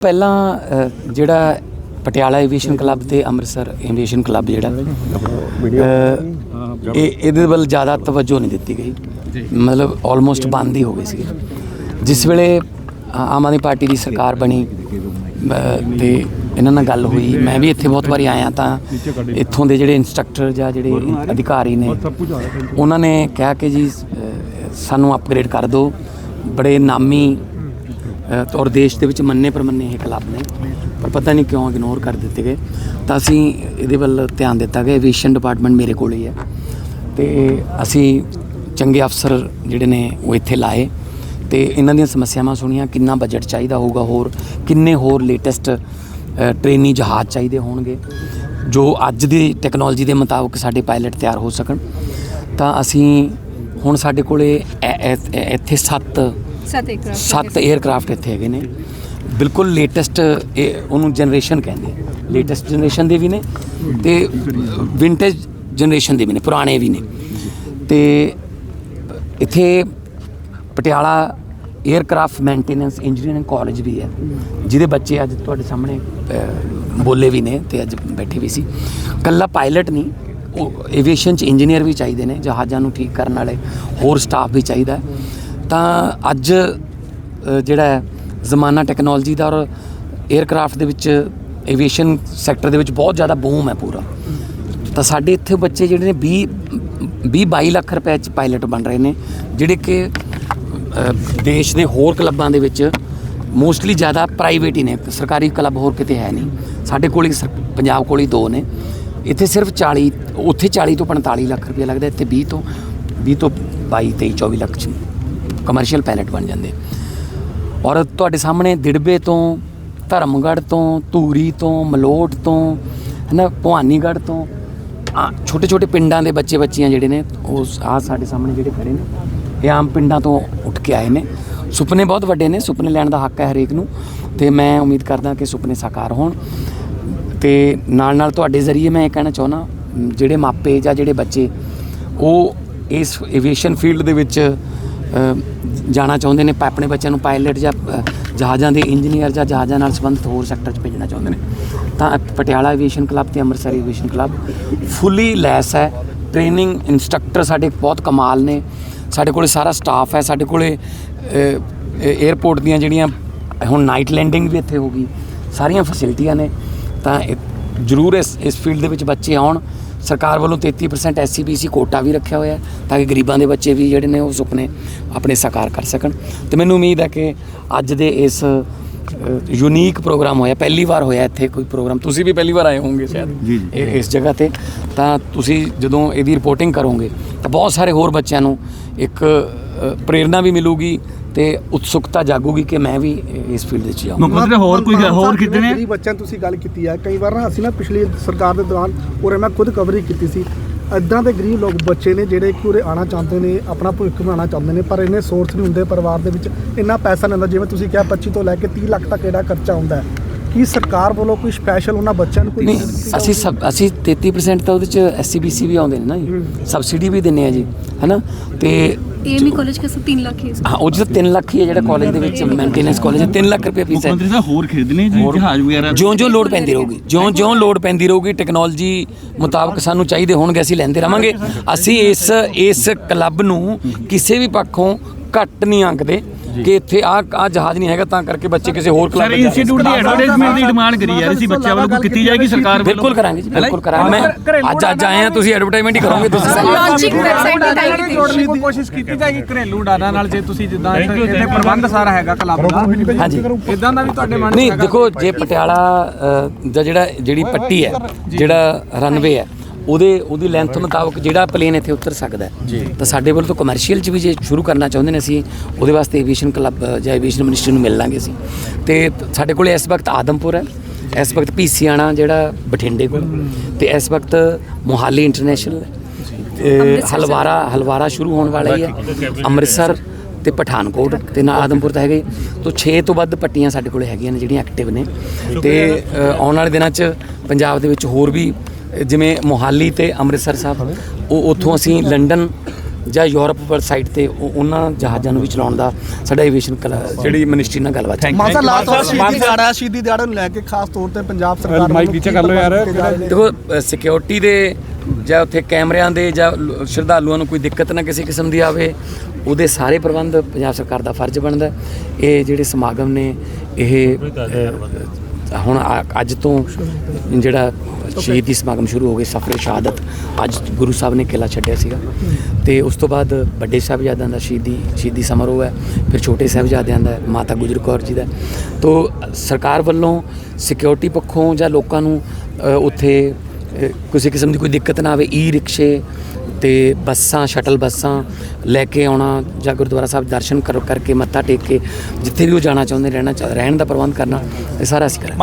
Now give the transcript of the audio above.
ਪਹਿਲਾਂ ਜਿਹੜਾ Patiala aviation club ਤੇ ਅੰਮ੍ਰਿਤਸਰ ਐਵੀਏਸ਼ਨ ਕਲੱਬ ਜਿਹੜਾ ਇਹ ਇਹਦੇ ਵੱਲ ਜ਼ਿਆਦਾ ਤਵੱਜੋ ਨਹੀਂ ਦਿੱਤੀ ਗਈ। ਮਤਲਬ ਆਲਮੋਸਟ ਬੰਦ ਹੀ ਹੋ ਗਈ ਸੀ ਜਿਸ ਵੇਲੇ ਆਮ ਆਦਮੀ ਪਾਰਟੀ ਦੀ ਸਰਕਾਰ ਬਣੀ ਅ, ਤੇ ਇਹਨਾਂ ਨਾਲ ਗੱਲ ਹੋਈ ਮੈਂ ਵੀ ਇੱਥੇ ਬਹੁਤ ਵਾਰੀ ਆਇਆ ਤਾਂ ਇੱਥੋਂ ਦੇ ਜਿਹੜੇ ਇੰਸਟ੍ਰਕਟਰ ਜਾਂ ਜਿਹੜੇ ਅਧਿਕਾਰੀ ਨੇ ਉਹਨਾਂ ਨੇ ਕਿਹਾ ਕਿ ਜੀ ਅ, ਸਾਨੂੰ ਅਪਗ੍ਰੇਡ ਕਰ ਦਿਓ। ਬੜੇ ਨਾਮੀ ਅ, ਔਰ ਦੇਸ਼ ਦੇ ਵਿੱਚ ਮੰਨੇ ਪ੍ਰਮੰਨੇ ਇਹ ਕਲੱਬ ਨੇ। ਪਰ ਪਤਾ ਨਹੀਂ ਕਿਉਂ ਇਗਨੋਰ ਕਰ ਦਿੱਤੇ ਗਏ। ਤਾਂ ਅਸੀਂ ਇਹਦੇ ਵੱਲ ਧਿਆਨ ਦਿੱਤਾ ਗਿਆ। ਐਵੀਏਸ਼ਨ ਡਿਪਾਰਟਮੈਂਟ ਮੇਰੇ ਕੋਲ ਹੀ ਹੈ। ਤੇ ਅਸੀਂ ਚੰਗੇ ਅਫਸਰ ਜਿਹੜੇ ਨੇ ਉਹ ਇੱਥੇ ਲਾਏ। ਤੇ ਇਹਨਾਂ ਦੀਆਂ ਸਮੱਸਿਆਵਾਂ ਸੁਣੀਆਂ। ਕਿੰਨਾ ਬਜਟ ਚਾਹੀਦਾ ਹੋਊਗਾ ਹੋਰ? ਕਿੰਨੇ ਹੋਰ ਲੇਟੈਸਟ ਟ੍ਰੇਨੀ ਜਹਾਜ਼ ਚਾਹੀਦੇ ਹੋਣਗੇ? ਜੋ ਅੱਜ ਦੀ ਟੈਕਨੋਲੋਜੀ ਦੇ ਮੁਤਾਬਕ ਸਾਡੇ ਪਾਇਲਟ ਤਿਆਰ ਹੋ ਸਕਣ। ਤਾਂ ਅਸੀਂ ਹੁਣ ਸਾਡੇ ਕੋਲੇ ਐ- ਐ- ਐ- ਇੱਥੇ 7 ਸੱਤ ਏਕੜ ਸੱਤ 에ਅਰਕ੍ਰਾਫਟ ਇੱਥੇ ਹੈਗੇ ਨੇ। ਬਿਲਕੁਲ ਲੇਟੈਸਟ ਉਹਨੂੰ ਜਨਰੇਸ਼ਨ ਕਹਿੰਦੇ। ਲੇਟੈਸਟ ਜਨਰੇਸ਼ਨ ਦੇ ਵੀ ਨੇ ਤੇ ਵਿੰਟੇਜ ਜਨਰੇਸ਼ਨ ਦੇ ਵੀ ਨੇ ਪੁਰਾਣੇ ਵੀ ਨੇ। ਤੇ ਇੱਥੇ Patiala aircraft maintenance engineering college ਵੀ ਹੈ ਜਿਹਦੇ ਬੱਚੇ ਅੱਜ ਤੁਹਾਡੇ ਸਾਹਮਣੇ ਬੋਲੇ ਵੀ ਨੇ ਤੇ ਅੱਜ ਬੈਠੇ ਵੀ ਸੀ। ਕੱਲਾ ਪਾਇਲਟ ਨਹੀਂ ਉਹ ਐਵੀਏਸ਼ਨ ਚ ਇੰਜੀਨੀਅਰ ਵੀ ਚਾਹੀਦੇ ਨੇ ਜਹਾਜ਼ਾਂ ਨੂੰ ਠੀਕ ਕਰਨ ਵਾਲੇ ਹੋਰ ਸਟਾਫ ਵੀ ਚਾਹੀਦਾ ਹੈ। ਤਾਂ ਅੱਜ ਜਿਹੜਾ ਜ਼ਮਾਨਾ ਟੈਕਨੋਲੋਜੀ ਦਾ ਔਰ 에ਅਰਕ੍ਰਾਫਟ ਦੇ ਵਿੱਚ ਐਵੀਏਸ਼ਨ ਸੈਕਟਰ ਦੇ ਵਿੱਚ ਬਹੁਤ ਜ਼ਿਆਦਾ ਬੂਮ ਹੈ ਪੂਰਾ। ਤਾਂ ਸਾਡੇ ਇੱਥੇ ਬੱਚੇ ਜਿਹੜੇ ਨੇ 20 20 22 ਲੱਖ ਰੁਪਏ ਚ ਪਾਇਲਟ ਬਣ ਰਹੇ ਨੇ, ਜਿਹੜੇ ਕਿ ਦੇਸ਼ ਦੇ ਹੋਰ ਕਲੱਬਾਂ ਦੇ ਵਿੱਚ ਮੋਸਟਲੀ ਜ਼ਿਆਦਾ ਪ੍ਰਾਈਵੇਟ ਹੀ ਨੇ, ਸਰਕਾਰੀ ਕਲੱਬ ਹੋਰ ਕਿਤੇ ਹੈ ਨਹੀਂ। ਸਾਡੇ ਕੋਲ ਹੀ ਸਰ- ਪੰਜਾਬ ਕੋਲ ਹੀ ਦੋ ਨੇ। ਇੱਥੇ ਸਿਰਫ 40 ਉੱਥੇ 40 ਤੋਂ 45 ਲੱਖ ਰੁਪਏ ਲੱਗਦਾ, ਇੱਥੇ 20 ਤੋਂ 20 ਤੋਂ 22 23 24 ਲੱਖ ਚ। ਕਮਰਸ਼ੀਅਲ ਪਾਇਲਟ ਬਣ ਜਾਂਦੇ। ਔਰ ਤੁਹਾਡੇ ਸਾਹਮਣੇ ਦਿੜਬੇ ਤੋਂ, ਧਰਮਗੜ੍ਹ ਤੋਂ, ਧੂਰੀ ਤੋਂ, ਮਲੋਟ ਤੋਂ, ਹਨਾ, ਭਵਾਨੀਗੜ੍ਹ ਤੋਂ ਛੋਟੇ ਛੋਟੇ ਪਿੰਡਾਂ ਦੇ ਬੱਚੇ ਬੱਚੀਆਂ ਜਿਹੜੇ ਨੇ, ਉਹ ਆ ਸਾਡੇ ਸਾਹਮਣੇ ਜਿਹੜੇ ਖੜੇ ਨੇ, ਇਹ ਆਮ ਪਿੰਡਾਂ ਤੋਂ ਉੱਠ ਕੇ ਆਏ ਨੇ। ਸੁਪਨੇ ਬਹੁਤ ਵੱਡੇ ਨੇ, ਸੁਪਨੇ ਲੈਣ ਦਾ ਹੱਕ ਹੈ ਹਰੇਕ ਨੂੰ। ਤੇ ਮੈਂ ਉਮੀਦ ਕਰਦਾ ਕਿ ਸੁਪਨੇ ਸਾਕਾਰ ਹੋਣ। ਤੇ ਨਾਲ ਨਾਲ ਤੁਹਾਡੇ ਜ਼ਰੀਏ ਮੈਂ ਇਹ ਕਹਿਣਾ ਚਾਹੁੰਦਾ, ਜਿਹੜੇ ਮਾਪੇ ਜਾਂ ਜਿਹੜੇ ਬੱਚੇ, ਉਹ ਇਸ ਏਵੀਏਸ਼ਨ ਫੀਲਡ ਦੇ ਵਿੱਚ ਜਾਣਾ ਚਾਹੁੰਦੇ ਨੇ, ਪ- ਆਪਣੇ ਬੱਚਿਆਂ ਨੂੰ ਪਾਇਲਟ ਜਾਂ ਜਹਾਜ਼ਾਂ ਦੇ ਇੰਜੀਨੀਅਰ ਜਾਂ ਜਹਾਜ਼ਾਂ ਨਾਲ ਸੰਬੰਧਿਤ ਹੋਰ ਸੈਕਟਰ 'ਚ ਭੇਜਣਾ ਚਾਹੁੰਦੇ ਨੇ। ਤਾਂ ਪਟਿਆਲਾ ਐਵੀਏਸ਼ਨ ਕਲੱਬ ਤੇ ਅੰਮ੍ਰਿਤਸਰ ਐਵੀਏਸ਼ਨ ਕਲੱਬ ਫੁੱਲੀ ਲੈਸ ਹੈ। ਟ੍ਰੇਨਿੰਗ ਇਨਸਟ੍ਰਕਟਰ ਸਾਡੇ ਬਹੁਤ ਕਮਾਲ ਨੇ। ਸਾਡੇ ਕੋਲੇ ਸਾਰਾ ਸਟਾਫ ਹੈ। ਸਾਡੇ ਕੋਲੇ 에ਅਰਪੋਰਟ ਦੀਆਂ ਜਿਹੜੀਆਂ ਹੁਣ ਨਾਈਟ ਲੈਂਡਿੰਗ ਵੀ ਇੱਥੇ ਹੋਗੀ ਸਾਰੀਆਂ ਫੈਸਿਲਿਟੀਆਂ ਨੇ। ਤਾਂ ਜ਼ਰੂਰ ਇਸ ਇਸ ਫੀਲਡ ਦੇ ਵਿੱਚ ਬੱਚੇ ਆਉਣ। ਸਰਕਾਰ ਵੱਲੋਂ 33% ਐਸਸੀਬੀਸੀ ਕੋਟਾ ਵੀ ਰੱਖਿਆ ਹੋਇਆ ਤਾਂ ਕਿ ਗਰੀਬਾਂ ਦੇ ਬੱਚੇ ਵੀ ਜਿਹੜੇ ਨੇ ਉਹ ਸੁਪਨੇ ਆਪਣੇ ਸਾਕਾਰ ਕਰ ਸਕਣ। ਤੇ ਮੈਨੂੰ ਉਮੀਦ ਹੈ ਕਿ ਅੱਜ ਦੇ ਇਸ ਯੂਨੀਕ ਪ੍ਰੋਗਰਾਮ ਹੋਇਆ ਪਹਿਲੀ ਵਾਰ ਹੋਇਆ ਇੱਥੇ ਕੋਈ ਪ੍ਰੋਗਰਾਮ ਤੁਸੀਂ ਵੀ ਪਹਿਲੀ ਵਾਰ ਆਏ ਹੋਵੋਗੇ ਸ਼ਾਇਦ ਇਸ ਜਗ੍ਹਾ ਤੇ। ਤਾਂ ਤੁਸੀਂ ਜਦੋਂ ਇਹਦੀ ਰਿਪੋਰਟਿੰਗ ਕਰੋਗੇ ਤਾਂ ਬਹੁਤ ਸਾਰੇ ਹੋਰ ਬੱਚਿਆਂ ਨੂੰ ਇੱਕ ਪ੍ਰੇਰਣਾ ਵੀ ਮਿਲੂਗੀ ਤੇ ਉਤਸੁਕਤਾ ਜਾਗੂਗੀ ਕਿ ਮੈਂ ਵੀ ਇਸ ਫੀਲਡ ਵਿੱਚ ਜਾਵਾਂ ਮੁੱਖ ਮੰਤਰੀ ਹੋਰ ਕੋਈ ਹੋਰ ਕਿਤੇ ਨੇ? ਗਰੀਬ ਬੱਚਿਆਂ ਤੁਸੀਂ ਗੱਲ ਕੀਤੀ ਹੈ ਕਈ ਵਾਰ ਨਾ ਅਸੀਂ ਨਾ ਪਿਛਲੀ ਸਰਕਾਰ ਦੇ ਦੌਰਾਨ ਉਰੇ ਮੈਂ ਖੁਦ ਕਵਰਿੰਗ ਕੀਤੀ ਸੀ। ਇਦਾਂ ਦੇ ਗਰੀਬ ਲੋਕ ਬੱਚੇ ਨੇ ਜਿਹੜੇ ਕਿ ਉਰੇ ਆਣਾ ਚਾਹੁੰਦੇ ਨੇ ਆਪਣਾ ਭਵਿੱਖ ਬਣਾਉਣਾ ਚਾਹੁੰਦੇ ਨੇ ਪਰ ਇੰਨੇ ਸੋਰਸ ਨਹੀਂ ਹੁੰਦੇ ਪਰਿਵਾਰ ਦੇ ਵਿੱਚ ਇੰਨਾ ਪੈਸਾ ਨਹੀਂ ਹੁੰਦਾ। ਜਿਵੇਂ ਤੁਸੀਂ ਕਿਹਾ 25 ਤੋਂ ਲੈ ਕੇ 30 ਲੱਖ ਤੱਕ ਇਹਦਾ ਖਰਚਾ ਹੁੰਦਾ ਹੈ। ਕੀ ਸਰਕਾਰ ਵੱਲੋਂ ਕੋਈ ਸਪੈਸ਼ਲ ਉਹਨਾਂ ਬੱਚਿਆਂ ਨੂੰ ਕੋਈ ਅਸੀਂ ਸਭ ਅਸੀਂ 33% ਤਾਂ ਉਹਦੇ ਚ ਐਸਸੀਬੀਸੀ ਵੀ ਆਉਂਦੇ ਨੇ ਨਾ ਜੀ। ਸਬਸਿਡੀ ਵੀ ਦਿੰਨੇ ਆ ਜੀ ਹੈਨਾ? ਤੇ ਏਮੀ ਕਾਲਜ ਕੇ ਸਭ 3 ਲੱਖ ਹੀ ਹਾਂ ਉਹ ਜਿਹੜਾ 3 ਲੱਖ ਹੀ ਹੈ ਜਿਹੜਾ ਕਾਲਜ ਦੇ ਵਿੱਚ ਮੇਨਟੇਨੈਂਸ ਕਾਲਜ 3 ਲੱਖ ਰੁਪਏ ਫੀਸ ਹੈ। ਮੰਤਰੀ ਸਾਹਿਬ ਹੋਰ ਖਰੀਦਨੇ ਜੀ ਜਹਾਜ਼ ਵਗੈਰਾ ਜਿਉਂ ਜਿਉਂ ਲੋਡ ਪੈਂਦੀ ਰਹੂਗੀ ਜਿਉਂ ਜਿਉਂ ਲੋਡ ਪੈਂਦੀ ਰਹੂਗੀ ਟੈਕਨੋਲੋਜੀ ਮੁਤਾਬਕ ਸਾਨੂੰ ਚਾਹੀਦੇ ਹੋਣਗੇ ਅਸੀਂ ਲੈਂਦੇ ਰਵਾਂਗੇ ਅਸੀਂ ਇਸ ਇਸ ਕਲੱਬ ਨੂੰ ਕਿਸੇ ਵੀ ਪੱਖੋਂ ਘੱਟ ਨਹੀਂ ਆਂਕਦੇ। ਕਿ ਇੱਥੇ ਆ ਆ ਜਹਾਜ਼ ਨਹੀਂ ਹੈਗਾ ਤਾਂ ਕਰਕੇ ਬੱਚੇ ਕਿਸੇ ਹੋਰ ਕਲੱਬ ਸਰ ਇੰਸਟੀਚਿਊਟ ਦੀ ਐਡਵਰਟਾਈਜ਼ਮੈਂਟ ਦੀ ਡਿਮਾਂਡ ਕਰੀ ਯਾਰ ਅਸੀਂ ਬੱਚਿਆਂ ਵੱਲੋਂ ਕੋਈ ਕੀਤੀ ਜਾਏਗੀ ਸਰਕਾਰ ਬਿਲਕੁਲ ਕਰਾਂਗੇ ਜੀ ਬਿਲਕੁਲ ਕਰਾਂਗੇ। ਮੈਂ ਅੱਜ ਅੱਜ ਆਏ ਆ ਤੁਸੀਂ ਐਡਵਰਟਾਈਜ਼ਮੈਂਟ ਹੀ ਕਰੋਗੇ ਤੁਸੀਂ ਲਾਂਚਿੰਗ ਵੈਬਸਾਈਟ ਦੀ ਟਾਈਮ ਦੀ ਕੋਸ਼ਿਸ਼ ਕੀਤੀ ਜਾਏਗੀ ਘਰੇਲੂ ਡਾਟਾ ਨਾਲ ਜੇ ਤੁਸੀਂ ਜਿੱਦਾਂ ਇੱਥੇ ਪ੍ਰਬੰਧ ਸਾਰਾ ਹੈਗਾ ਕਲੱਬ ਦਾ। ਹਾਂਜੀ। ਇਦਾਂ ਦਾ ਵੀ ਤੁਹਾਡੇ ਮਨ ਨਹੀਂ ਦੇਖੋ ਜੇ ਪਟਿਆਲਾ ਦਾ ਜਿਹੜਾ ਜਿਹੜੀ ਪੱਟੀ ਹੈ ਜਿਹੜਾ ਰਨਵੇ ਹੈ ਉਹਦੇ ਉਹਦੀ ਲੈਂਥ ਮੁਤਾਬਕ ਜਿਹੜਾ ਪਲੇਨ ਇੱਥੇ ਉਤਰ ਸਕਦਾ ਹੈ। ਤਾਂ ਸਾਡੇ ਵੱਲ ਤੋਂ ਕਮਰਸ਼ੀਅਲ ਚ ਵੀ ਜੇ ਸ਼ੁਰੂ ਕਰਨਾ ਚਾਹੁੰਦੇ ਨੇ ਅਸੀਂ ਉਹਦੇ ਵਾਸਤੇ ਐਵੀਏਸ਼ਨ ਕਲੱਬ ਜਾਂ ਐਵੀਏਸ਼ਨ ਮਿਨਿਸਟਰੀ ਨੂੰ ਮਿਲ ਲਾਂਗੇ ਅਸੀਂ। ਤੇ ਸਾਡੇ ਕੋਲੇ ਇਸ ਵਕਤ ਆਦਮਪੁਰ ਹੈ। ਇਸ ਵਕਤ ਪੀਸੀਆਣਾ ਜਿਹੜਾ ਬਠਿੰਡੇ ਕੋਲ। ਤੇ ਇਸ ਵਕਤ ਮੋਹਾਲੀ ਇੰਟਰਨੈਸ਼ਨਲ ਹੈ। ਹਲਵਾਰਾ ਹਲਵਾਰਾ ਸ਼ੁਰੂ ਹੋਣ ਵਾਲਾ ਹੀ ਹੈ। ਅੰਮ੍ਰਿਤਸਰ ਤੇ ਪਠਾਨਕੋਟ ਤੇ ਨਾਲ ਆਦਮਪੁਰ ਤਾਂ ਹੈਗਾ। ਹੀ ਤੋਂ 6 ਤੋਂ ਵੱਧ ਪੱਟੀਆਂ ਸਾਡੇ ਕੋਲੇ ਹੈਗੀਆਂ ਨੇ ਜਿਹੜੀਆਂ ਐਕਟਿਵ ਨੇ। ਤੇ ਆਉਣ ਵਾਲੇ ਦਿਨਾਂ 'ਚ ਪੰਜਾਬ ਦੇ ਵਿੱਚ ਹੋਰ ਵੀ ਜਿਵੇਂ ਮੋਹਾਲੀ ਤੇ ਅੰਮ੍ਰਿਤਸਰ ਸਾਹਿਬ ਉਹ ਉੱਥੋਂ ਅਸੀਂ ਲੰਡਨ ਜਾਂ ਯੂਰਪ ਵਾਲ ਸਾਈਡ ਤੇ ਉਹ- ਉਹਨਾਂ ਜਹਾਜ਼ਾਂ ਨੂੰ ਵੀ ਚਲਾਉਣ ਦਾ ਸਾਡਾ ਐਵੀਏਸ਼ਨ ਜਿਹੜੀ ਮਿਨਿਸਟਰੀ ਨਾਲ ਗੱਲਬਾਤ ਹੈ ਮਾਨਸਾ ਲਾਸਟ ਮਾਨਸਾ- ਸ਼ਹੀਦੀ ਦਿਹਾੜਾ ਸ਼ਹੀਦੀ ਦਿਹਾੜਾ ਨੂੰ ਲੈ ਕੇ ਖਾਸ ਤੌਰ ਤੇ ਪੰਜਾਬ ਸਰਕਾਰ ਮਾਈਕ ਵੱਲੋਂ ਨੀਚੇ ਕੀ ਕਰ ਲਓ ਯਾਰ, ਨੇ? ਦੇਖੋ ਸਿਕਿਉਰਿਟੀ ਦੇ ਜਾਂ ਉੱਥੇ ਕੈਮਰਿਆਂ ਦੇ ਜਾਂ ਸ਼ਰਧਾਲੂਆਂ ਨੂੰ ਕੋਈ ਦਿੱਕਤ ਨਾ ਕਿਸੇ ਕਿਸਮ ਦੀ ਆਵੇ ਉਹਦੇ ਸਾਰੇ ਪ੍ਰਬੰਧ ਪੰਜਾਬ ਸਰਕਾਰ ਦਾ ਫਰਜ਼ ਬਣਦਾ ਹੈ। ਇਹ ਜਿਹੜੇ ਸਮਾਗਮ ਨੇ ਇਹ ਹੁਣ ਆ- ਅੱਜ ਤੋਂ ਜਿਹੜਾ ਸ਼ਹੀਦੀ ਸਮਾਗਮ ਸ਼ੁਰੂ ਹੋ ਗਏ, ਸਫਰ ਸ਼ਹਾਦਤ, ਅੱਜ ਗੁਰੂ ਸਾਹਿਬ ਨੇ ਕਿਲਾ ਛੱਡਿਆ ਸੀਗਾ ਤੇ ਉਸ ਤੋਂ ਬਾਅਦ ਵੱਡੇ ਸਾਹਿਬਜ਼ਾਦਿਆਂ ਦਾ ਸ਼ਹੀਦੀ ਸ਼ਹੀਦੀ ਸਮਾਰੋਹ ਹੈ, ਫਿਰ ਛੋਟੇ ਸਾਹਿਬਜ਼ਾਦਿਆਂ ਦਾ, ਮਾਤਾ ਗੁਜਰ ਕੌਰ ਜੀ ਦਾ ਹੈ। ਤੋ ਸਰਕਾਰ ਵੱਲੋਂ ਸਿਕਿਉਰਿਟੀ ਪੱਖੋਂ ਜਾਂ ਲੋਕਾਂ ਨੂੰ ਉੱਥੇ ਕਿਸੇ ਕਿਸਮ ਦੀ ਕੋਈ ਦਿੱਕਤ ਨਾ ਆਵੇ ਈ ਰਿਕਸ਼ੇ ਤੇ ਬੱਸਾਂ, ਸ਼ਟਲ ਬੱਸਾਂ ਲੈ ਕੇ ਆਉਣਾ ਜਾਂ ਗੁਰਦੁਆਰਾ ਸਾਹਿਬ ਦਰਸ਼ਨ ਕਰ, ਕਰਕੇ ਮੱਥਾ ਟੇਕ ਕੇ ਜਿੱਥੇ ਵੀ ਉਹ ਜਾਣਾ ਚਾਹੁੰਦੇ ਰਹਿਣਾ ਚਾਹ- ਰਹਿਣ ਦਾ ਪ੍ਰਬੰਧ ਕਰਨਾ, ਇਹ ਸਾਰਾ ਅਸੀਂ ਕਰਾਂਗੇ।